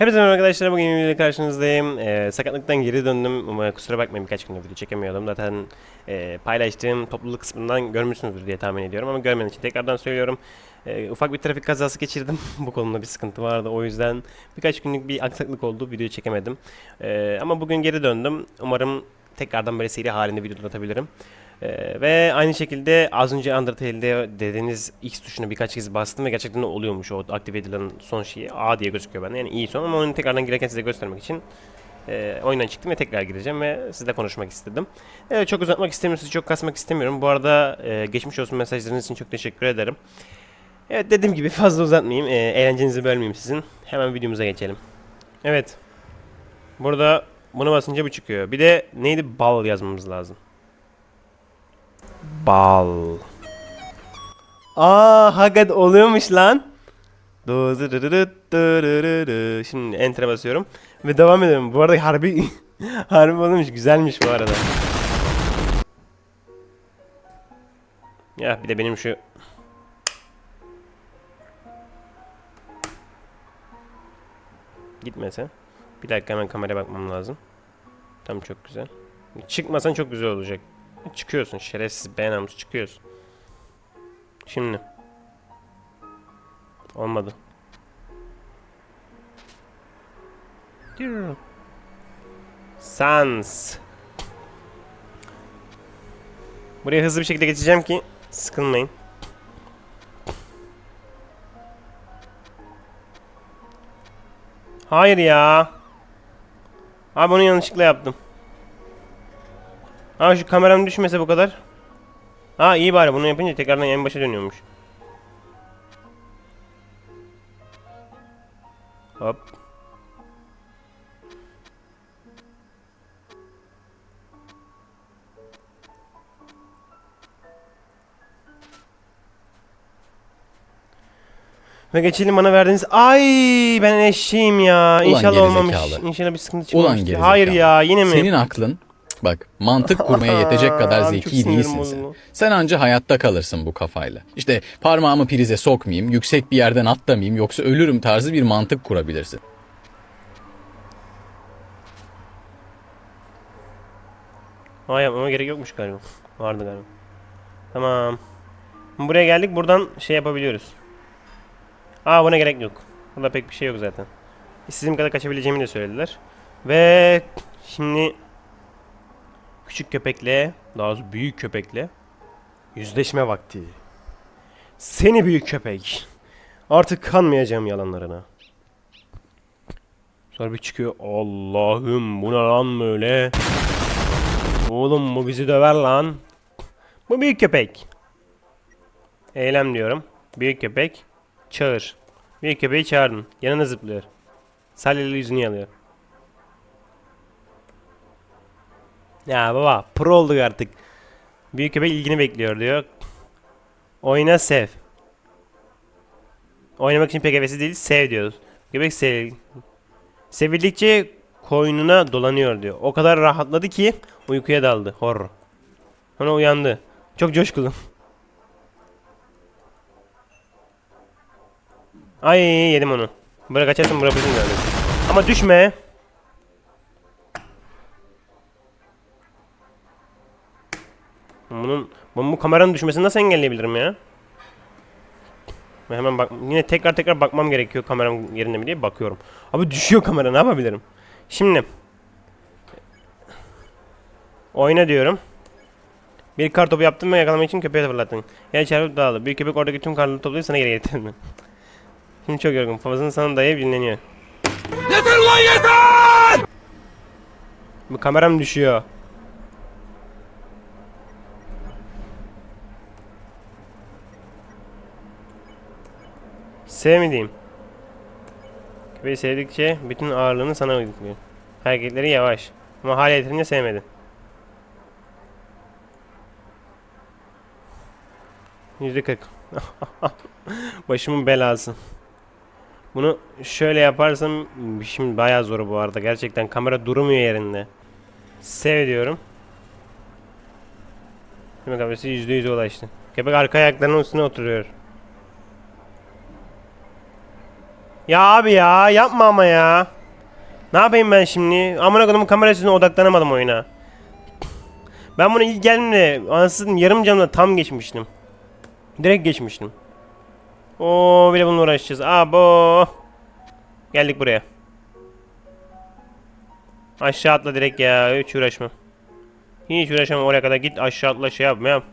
Hepinize merhaba arkadaşlar bugün yine karşınızdayım. Ee, sakatlıktan geri döndüm ama kusura bakmayın birkaç gündür video çekemiyordum. Zaten e, paylaştığım topluluk kısmından görmüşsünüzdür diye tahmin ediyorum ama görmediğiniz için tekrardan söylüyorum. Ee, ufak bir trafik kazası geçirdim. Bu konuda bir sıkıntı vardı o yüzden birkaç günlük bir aksaklık oldu video çekemedim. Ee, ama bugün geri döndüm. Umarım tekrardan böyle seri halinde video atabilirim. Ee, ve aynı şekilde az önce Undertale'de dediğiniz X tuşuna birkaç kez bastım ve gerçekten oluyormuş o aktive edilen son şeyi A diye gözüküyor bende yani iyi son ama onu tekrardan girerken size göstermek için e, oyundan çıktım ve tekrar gireceğim ve sizle konuşmak istedim. Evet, çok uzatmak istemiyorum, sizi çok kasmak istemiyorum. Bu arada e, geçmiş olsun mesajlarınız için çok teşekkür ederim. Evet dediğim gibi fazla uzatmayayım, e, eğlencenizi bölmeyeyim sizin. Hemen videomuza geçelim. Evet. Burada bunu basınca bu çıkıyor. Bir de neydi? Bal yazmamız lazım. Bal. Aa hakikaten oluyormuş lan. Şimdi enter'e basıyorum ve devam ediyorum. Bu arada harbi harbi olmuş güzelmiş bu arada. Ya bir de benim şu Gitmese. Bir dakika hemen kameraya bakmam lazım. Tam çok güzel. Çıkmasan çok güzel olacak. Çıkıyorsun şerefsiz beğenamız çıkıyorsun. Şimdi. Olmadı. Sans. Buraya hızlı bir şekilde geçeceğim ki sıkılmayın. Hayır ya. Abi onu yanlışlıkla yaptım. Ha şu kameram düşmese bu kadar. Ha iyi bari bunu yapınca tekrardan en başa dönüyormuş. Hop. Ve geçelim bana verdiğiniz ay ben eşeğim ya. İnşallah olmamış. İnşallah bir sıkıntı çıkmamıştır. Hayır ya yine mi? Senin aklın bak mantık kurmaya yetecek kadar zeki değilsin sen. Sen anca hayatta kalırsın bu kafayla. İşte parmağımı prize sokmayayım, yüksek bir yerden atlamayayım yoksa ölürüm tarzı bir mantık kurabilirsin. Ha yapmama gerek yokmuş galiba. Vardı galiba. Tamam. Buraya geldik. Buradan şey yapabiliyoruz. Aa buna gerek yok. Burada pek bir şey yok zaten. İstediğim kadar kaçabileceğimi de söylediler. Ve şimdi küçük köpekle, daha doğrusu büyük köpekle yüzleşme vakti. Seni büyük köpek. Artık kanmayacağım yalanlarına. Sonra bir çıkıyor. Allah'ım bu ne lan böyle? Oğlum bu bizi döver lan. Bu büyük köpek. Eylem diyorum. Büyük köpek. Çağır. Büyük köpeği çağırdın. Yanına zıplıyor. Salyeli yüzünü alıyor. Ya baba pro olduk artık. Büyük köpek ilgini bekliyor diyor. Oyna sev. Oynamak için pek hevesli değil sev diyoruz. Köpek sev. Sevildikçe koynuna dolanıyor diyor. O kadar rahatladı ki uykuya daldı. Hor. Sonra uyandı. Çok coşkulu. Ay yedim onu. Böyle kaçarsın bırakırsın zaten. Ama düşme. Bunun ben bu kameranın düşmesini nasıl engelleyebilirim ya? Ben hemen bak yine tekrar tekrar bakmam gerekiyor kameram yerinde mi diye bakıyorum. Abi düşüyor kamera ne yapabilirim? Şimdi Oyna diyorum. Bir kar topu yaptım ve yakalamak için köpeğe fırlattın. Yer çarpıp dağıldı. Bir köpek oradaki tüm karları toplayıp sana geri getirdi. Şimdi çok yorgun. Kafasını sana dayayıp dinleniyor. Yeter lan yeter! Bu kameram düşüyor. Sevmediğim. Köpeği sevdikçe bütün ağırlığını sana yüklüyor. Hareketleri yavaş. Ama hala yeterince sevmedi. Yüzde kırk. Başımın belası. Bunu şöyle yaparsam şimdi bayağı zor bu arada. Gerçekten kamera durmuyor yerinde. Sev diyorum. Şimdi kamerası yüzde yüze ulaştı. Köpek arka ayaklarının üstüne oturuyor. Ya abi ya yapma ama ya. Ne yapayım ben şimdi? Amına koyduğum kamera yüzünden odaklanamadım oyuna. Ben bunu ilk geldiğimde anasını yarım camda tam geçmiştim. Direkt geçmiştim. Oo bile bununla uğraşacağız. Abo. Geldik buraya. Aşağı atla direkt ya. Hiç uğraşma. Hiç uğraşamam oraya kadar git aşağı atla şey yapma yap.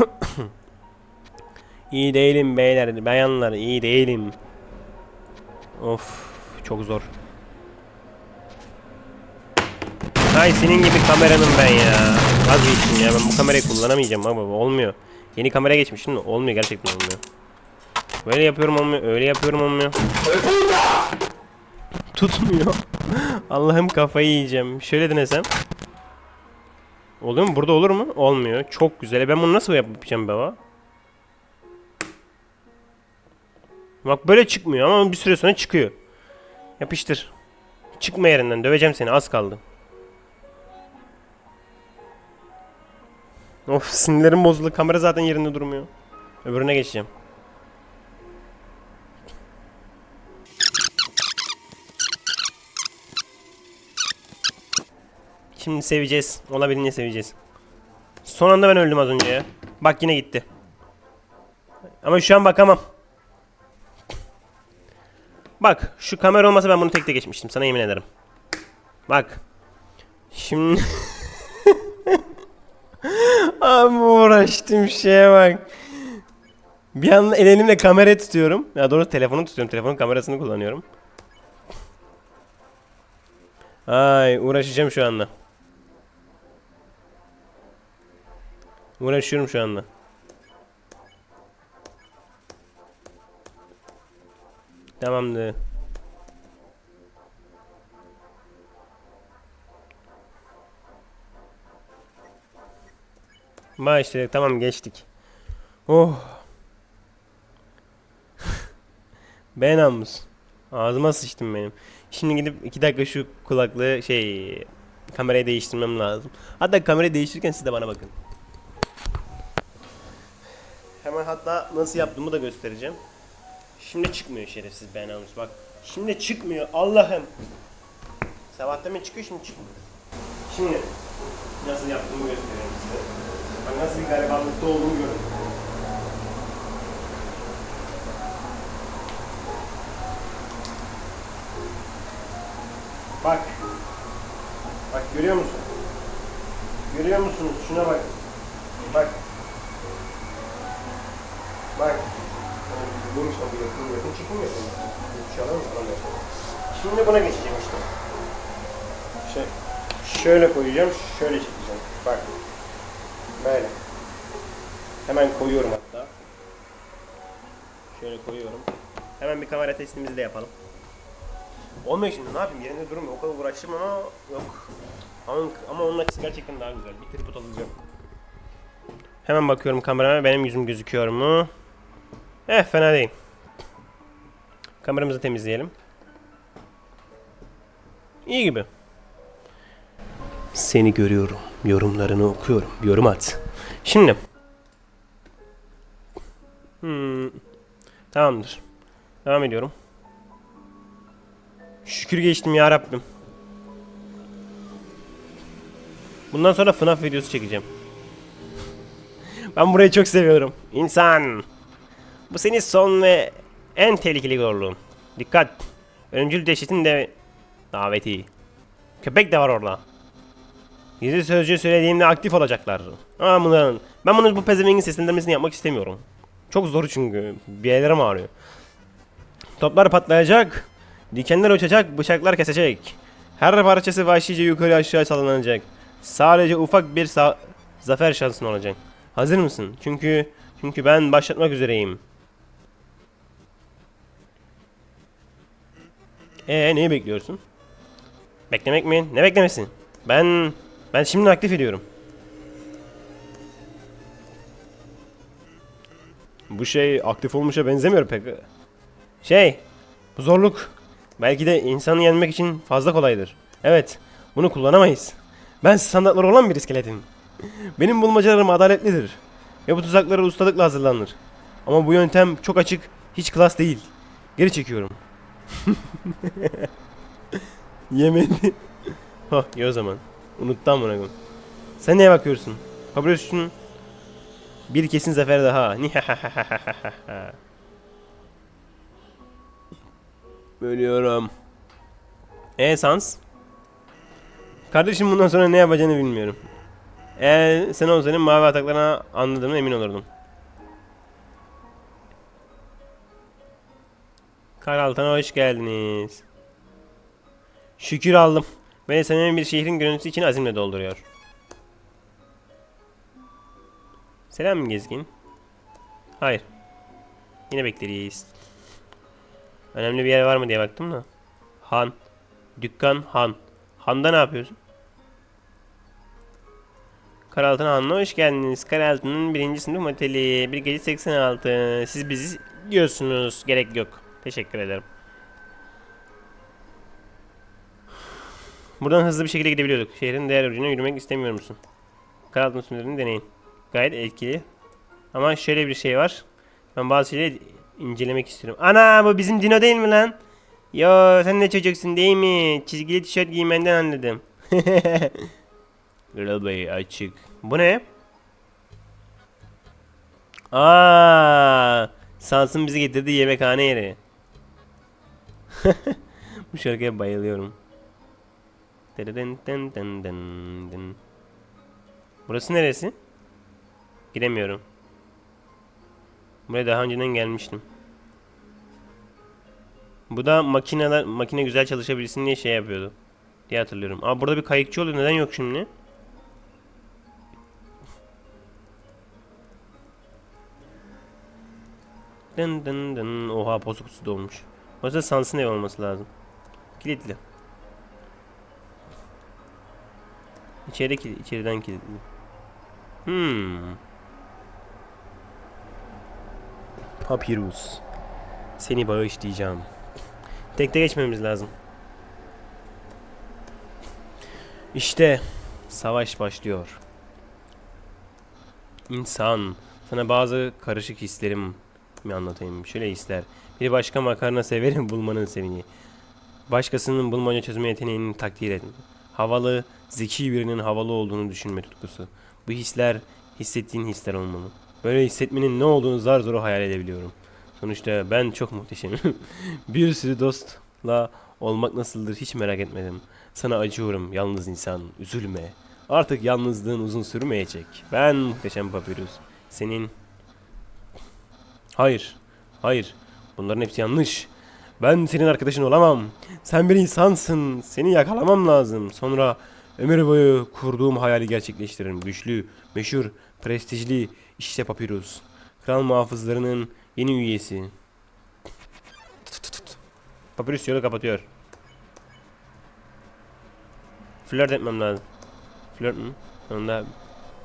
iyi değilim beyler, bayanlar iyi değilim. Of çok zor. Hay senin gibi kameranın ben ya. Vazgeçtim ya ben bu kamerayı kullanamayacağım baba olmuyor. Yeni kamera geçmişim de olmuyor gerçekten olmuyor. Böyle yapıyorum olmuyor, öyle yapıyorum olmuyor. Tutmuyor. Allah'ım kafayı yiyeceğim. Şöyle denesem. Oluyor mu? Burada olur mu? Olmuyor. Çok güzel. E ben bunu nasıl yapacağım baba? Bak böyle çıkmıyor ama bir süre sonra çıkıyor. Yapıştır. Çıkma yerinden. Döveceğim seni. Az kaldı. Of sinirlerim bozuldu. Kamera zaten yerinde durmuyor. Öbürüne geçeceğim. Şimdi seveceğiz. Olabildiğince seveceğiz. Son anda ben öldüm az önce ya. Bak yine gitti. Ama şu an bakamam. Bak şu kamera olmasa ben bunu tek tek geçmiştim. Sana yemin ederim. Bak. Şimdi... Abi uğraştım şeye bak. Bir yandan el elimle kamera tutuyorum. Ya doğru telefonu tutuyorum. Telefonun kamerasını kullanıyorum. Ay uğraşacağım şu anda. Uğraşıyorum şu anda. Tamamdır. Başladık tamam geçtik. Oh. ben namus. Ağzıma sıçtım benim. Şimdi gidip iki dakika şu kulaklığı şey kamerayı değiştirmem lazım. Hatta kamerayı değiştirirken siz de bana bakın. Hemen hatta nasıl yaptığımı da göstereceğim. Şimdi çıkmıyor şerefsiz ben bak. Şimdi çıkmıyor Allah'ım. Sabahtan beri çıkıyor şimdi çıkmıyor. Şimdi nasıl yaptığımı göstereyim size. Bak nasıl bir garibanlıkta olduğumu görün. Bak. Bak görüyor musun? Görüyor musunuz? Şuna bak. Bak. Bak. Neymiş lan bu yakın yakın çekim yapıyor. Çalar mı falan yapıyor. Şimdi buna geçeceğim işte. Şey, şöyle koyacağım, şöyle çekeceğim. Bak. Böyle. Hemen koyuyorum hatta. Şöyle koyuyorum. Hemen bir kamera testimizi de yapalım. Olmuyor şimdi ne yapayım yerinde durmuyor. O kadar uğraştım ama yok. Ama, ama onun açısı gerçekten daha güzel. Bir tripod alacağım. Hemen bakıyorum kamerama benim yüzüm gözüküyor mu? Eh fena değil. Kameramızı temizleyelim. İyi gibi. Seni görüyorum. Yorumlarını okuyorum. Yorum at. Şimdi. Hmm. Tamamdır. Devam ediyorum. Şükür geçtim ya Rabbim. Bundan sonra FNAF videosu çekeceğim. ben burayı çok seviyorum. İnsan. Bu senin son ve en tehlikeli zorluğun. Dikkat. Öncül dehşetin de daveti. Köpek de var orada. Gizli sözcüğü söylediğimde aktif olacaklar. Ama bunların, ben bunu bu pezevengin seslendirmesini yapmak istemiyorum. Çok zor çünkü. Bir yerlerim ağrıyor. Toplar patlayacak. Dikenler uçacak, bıçaklar kesecek. Her parçası vahşice yukarı aşağı sallanacak. Sadece ufak bir sa- zafer şansın olacak. Hazır mısın? Çünkü çünkü ben başlatmak üzereyim. Ee neyi bekliyorsun? Beklemek mi? Ne beklemesin? Ben ben şimdi aktif ediyorum. Bu şey aktif olmuşa benzemiyor pek. Şey, bu zorluk belki de insanı yenmek için fazla kolaydır. Evet, bunu kullanamayız. Ben standartları olan bir iskeletim. Benim bulmacalarım adaletlidir. Ve bu tuzaklara ustalıkla hazırlanır. Ama bu yöntem çok açık, hiç klas değil. Geri çekiyorum. Yemedi. Hah iyi o zaman. Unuttum koyayım. Sen neye bakıyorsun? Papyrus'un bir kesin zafer daha. Bölüyorum. E Sans? Kardeşim bundan sonra ne yapacağını bilmiyorum. Eğer sen olsaydın mavi ataklarına anladığımı emin olurdum. Karaltan'a hoş geldiniz. Şükür aldım. Beni senin bir şehrin görüntüsü için azimle dolduruyor. Selam gezgin. Hayır. Yine bekleriyiz. Önemli bir yer var mı diye baktım da. Han. Dükkan Han. Han'da ne yapıyorsun? Karaltın Han'la hoş geldiniz. Karaltı'nın birinci sınıf moteli. Bir gece 86. Siz bizi diyorsunuz. Gerek yok. Teşekkür ederim. Buradan hızlı bir şekilde gidebiliyorduk. Şehrin diğer ucuna yürümek istemiyor musun? Karaltın sınırını deneyin. Gayet etkili. Ama şöyle bir şey var. Ben bazı şeyleri incelemek istiyorum. Ana bu bizim Dino değil mi lan? Yo sen de çocuksun değil mi? Çizgili tişört giymenden anladım. Little Bey açık. Bu ne? Aa, Sans'ın bizi getirdiği yemekhane yeri. Bu şarkıya bayılıyorum. Burası neresi? Giremiyorum. Buraya daha önceden gelmiştim. Bu da makineler makine güzel çalışabilsin diye şey yapıyordu. Diye hatırlıyorum. Aa burada bir kayıkçı oluyor. Neden yok şimdi? Dın dın dın. Oha posukusu dolmuş. Burası Sans'ın ev olması lazım. Kilitli. İçeri kilit, içeriden kilitli. Hmm. Papyrus. Seni bağışlayacağım. Tekte geçmemiz lazım. İşte savaş başlıyor. İnsan, sana bazı karışık hislerim mi anlatayım? Şöyle hisler. Bir başka makarna severim bulmanın sevini. Başkasının bulmaca çözme yeteneğini takdir edin. Havalı, zeki birinin havalı olduğunu düşünme tutkusu. Bu hisler hissettiğin hisler olmalı. Böyle hissetmenin ne olduğunu zar zor hayal edebiliyorum. Sonuçta ben çok muhteşemim. bir sürü dostla olmak nasıldır hiç merak etmedim. Sana acıyorum yalnız insan, üzülme. Artık yalnızlığın uzun sürmeyecek. Ben muhteşem papyrus. Senin... Hayır, hayır. Bunların hepsi yanlış. Ben senin arkadaşın olamam. Sen bir insansın. Seni yakalamam lazım. Sonra ömür boyu kurduğum hayali gerçekleştiririm. Güçlü, meşhur, prestijli işte papyrus. Kral muhafızlarının yeni üyesi. Papyrus yolu kapatıyor. Flört etmem lazım. Flört mü? Sonunda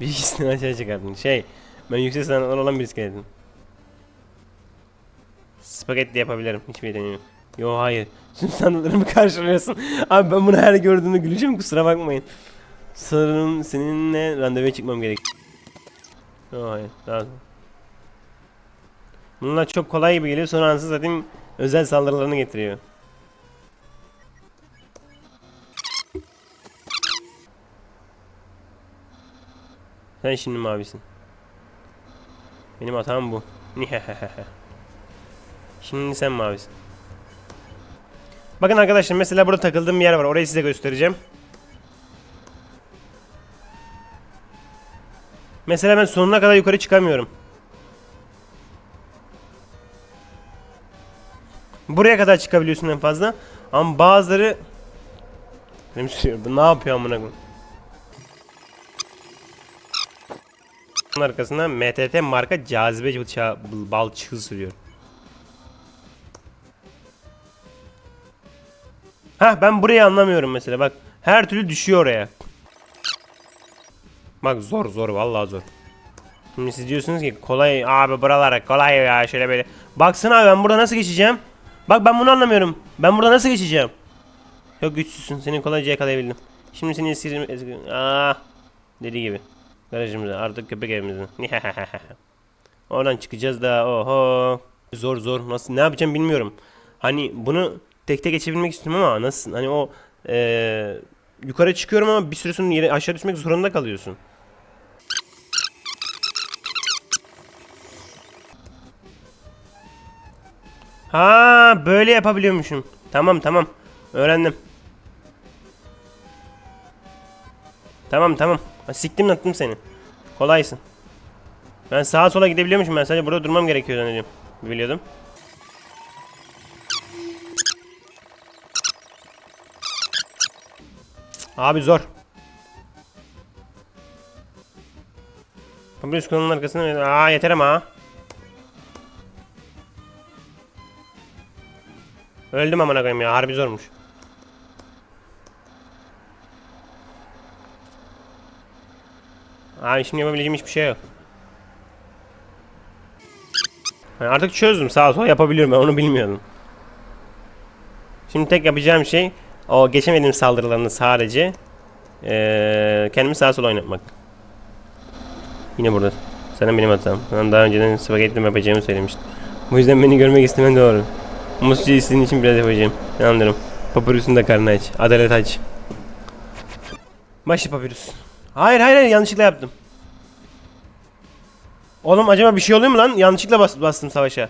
bir ikisinden aşağı çıkardın. Şey, ben yüksek sanatlar olan bir iskeletim. Spagetti yapabilirim. Hiçbir yeteneğim yok. Yo hayır. Tüm sanatlarımı karşılıyorsun. Abi ben bunu her gördüğümde güleceğim kusura bakmayın. Sanırım seninle randevuya çıkmam gerek. Yo hayır. Daha Bunlar çok kolay gibi geliyor sonra ansız zaten özel saldırılarını getiriyor. Sen şimdi mavisin. Benim hatam bu. Şimdi sen mavisin. Bakın arkadaşlar mesela burada takıldığım bir yer var. Orayı size göstereceğim. Mesela ben sonuna kadar yukarı çıkamıyorum. Buraya kadar çıkabiliyorsun en fazla. Ama bazıları sürüyor. Bu ne yapıyor amına koyayım? Bunun arkasında MTT marka cazibe bıçağı, balçığı sürüyor. Hah ben burayı anlamıyorum mesela bak. Her türlü düşüyor oraya. Bak zor zor vallahi zor. Şimdi siz diyorsunuz ki kolay abi buralara kolay ya şöyle böyle. Baksana abi ben burada nasıl geçeceğim? Bak ben bunu anlamıyorum. Ben burada nasıl geçeceğim? Çok güçsüzsün. Seni kolayca yakalayabildim. Şimdi seni esir... Aa, dediği gibi. Garajımıza artık köpek evimizin. Oradan çıkacağız da oho. Zor zor nasıl ne yapacağım bilmiyorum. Hani bunu tek tek geçebilmek istiyorum ama nasıl hani o eee, yukarı çıkıyorum ama bir süre sonra yere aşağı düşmek zorunda kalıyorsun. Ha böyle yapabiliyormuşum. Tamam tamam. Öğrendim. Tamam tamam. Siktim attım seni. Kolaysın. Ben sağa sola gidebiliyormuşum. Ben sadece burada durmam gerekiyor zannediyorum. Biliyordum. Abi zor. Fabrice konunun arkasına... Aa yeter ama. Öldüm amına koyayım ya. Harbi zormuş. Abi şimdi yapabileceğim hiçbir şey yok. Yani artık çözdüm sağa sola yapabiliyorum ben onu bilmiyordum. Şimdi tek yapacağım şey o geçemediğim saldırılarını sadece eee kendimi sağa sola oynatmak. Yine burada. Sana benim hatam. Ben daha önceden spagetti yapacağımı söylemiştim. Bu yüzden beni görmek istemen doğru. Muscu istediğin için biraz yapacağım. Anlarım. Papyrus'un da karnı aç. Adalet aç. Başı papyrus. Hayır hayır hayır yanlışlıkla yaptım. Oğlum acaba bir şey oluyor mu lan? Yanlışlıkla bas- bastım savaşa.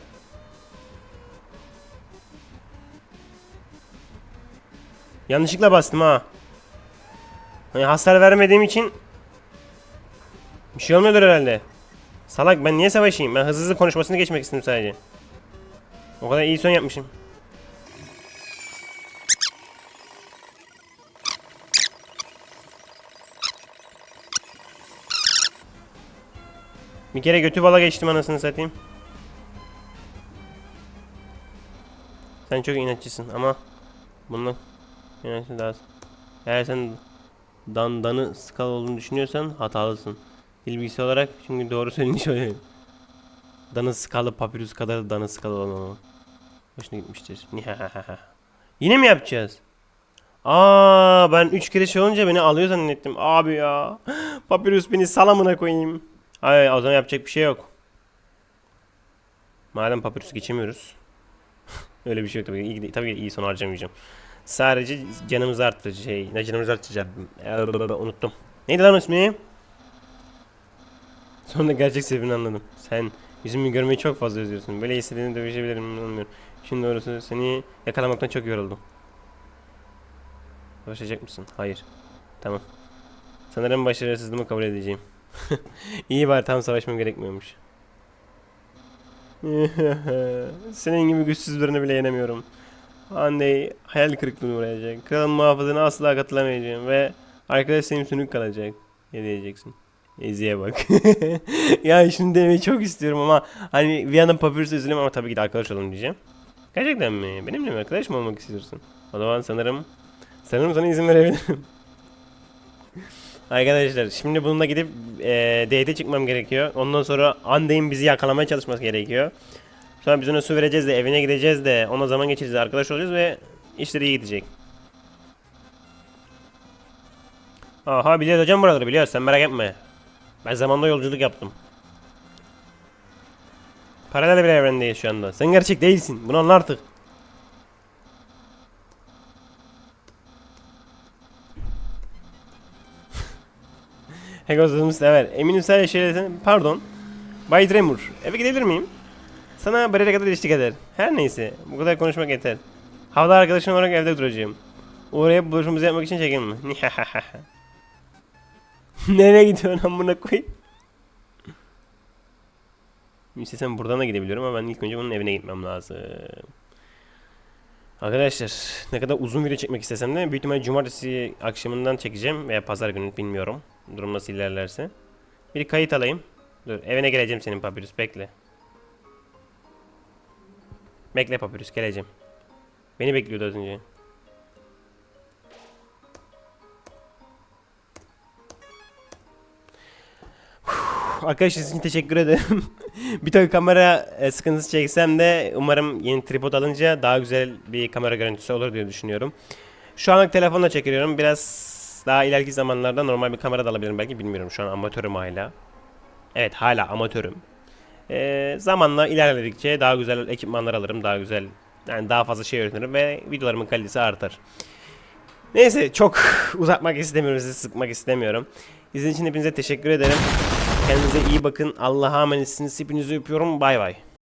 Yanlışlıkla bastım ha. Hani hasar vermediğim için bir şey olmuyordur herhalde. Salak ben niye savaşayım? Ben hızlı hızlı konuşmasını geçmek istedim sadece. O kadar iyi son yapmışım. Bir kere götü bala geçtim anasını satayım. Sen çok inatçısın ama bundan inatçı daha Eğer sen dandanı skal olduğunu düşünüyorsan hatalısın. Dil bilgisi olarak çünkü doğru söylediğini söylüyorum. Danı skalı papyrus kadar danı skalı olmamalı. Hoşuna gitmiştir. Yine mi yapacağız? Aa ben 3 kere şey olunca beni alıyor zannettim. Abi ya. Papyrus beni salamına koyayım. Ay o zaman yapacak bir şey yok. Madem papyrus geçemiyoruz. Öyle bir şey yok tabii. İyi, tabii iyi son harcamayacağım. Sadece canımızı arttırıcı şey. Ne canımızı arttıracağım. Unuttum. Neydi lan ismi? Sonunda gerçek sebebini anladım. Sen yüzümü görmeyi çok fazla özlüyorsun. Böyle istediğini dövüşebilirim anlamıyorum. Şimdi doğrusu seni yakalamaktan çok yoruldum. Başlayacak mısın? Hayır. Tamam. Sanırım başarısızlığımı kabul edeceğim. İyi bari tam savaşmam gerekmiyormuş. Senin gibi güçsüz birini bile yenemiyorum. Anne hayal kırıklığına uğrayacak. Kralın muhafızına asla katılamayacağım ve arkadaş senin sönük kalacak. Ne diyeceksin? Eziye bak. ya şimdi demeyi çok istiyorum ama hani bir yandan papyrus üzülüyorum ama tabii ki de arkadaş olalım diyeceğim. Gerçekten mi? Benimle mi arkadaş mı olmak istiyorsun? O zaman sanırım sanırım sana izin verebilirim. Arkadaşlar şimdi bununla gidip e, date çıkmam gerekiyor. Ondan sonra Andey'in bizi yakalamaya çalışması gerekiyor. Sonra biz ona su vereceğiz de evine gideceğiz de ona zaman geçireceğiz arkadaş olacağız ve işler iyi gidecek. Aha biliyoruz hocam buraları biliyoruz sen merak etme. Ben zamanda yolculuk yaptım. Paralel bir evrendeyiz şu anda. Sen gerçek değilsin. Bunu anla artık. Hegozluğumu sever. Eminim sen şöyle Pardon. Bay Dremur. Eve gidebilir miyim? Sana bariyere kadar eşlik eder. Her neyse. Bu kadar konuşmak yeter. Havada arkadaşın olarak evde duracağım. Oraya buluşmamızı yapmak için çekinme. Nereye gidiyorsun amına koyayım? İstesem buradan da gidebiliyorum ama ben ilk önce bunun evine gitmem lazım. Arkadaşlar ne kadar uzun video çekmek istesem de büyük ihtimalle cumartesi akşamından çekeceğim veya pazar günü bilmiyorum. Durum nasıl ilerlerse. Bir kayıt alayım. Dur evine geleceğim senin papyrus bekle. Bekle papyrus geleceğim. Beni bekliyordu az önce. Arkadaşlar için teşekkür ederim. bir tabii kamera e, sıkıntısı çeksem de umarım yeni tripod alınca daha güzel bir kamera görüntüsü olur diye düşünüyorum. Şu anlık telefonla çekiyorum. Biraz Daha ileriki zamanlarda normal bir kamera da alabilirim belki bilmiyorum. Şu an amatörüm hala. Evet hala amatörüm. Ee, zamanla ilerledikçe daha güzel ekipmanlar alırım. Daha güzel yani daha fazla şey öğrenirim ve videolarımın kalitesi artar. Neyse çok uzatmak istemiyorum sizi sıkmak istemiyorum. İzlediğiniz için hepinize teşekkür ederim. Kendinize iyi bakın. Allah'a emanetsiniz. Hepinizi öpüyorum. Bay bay.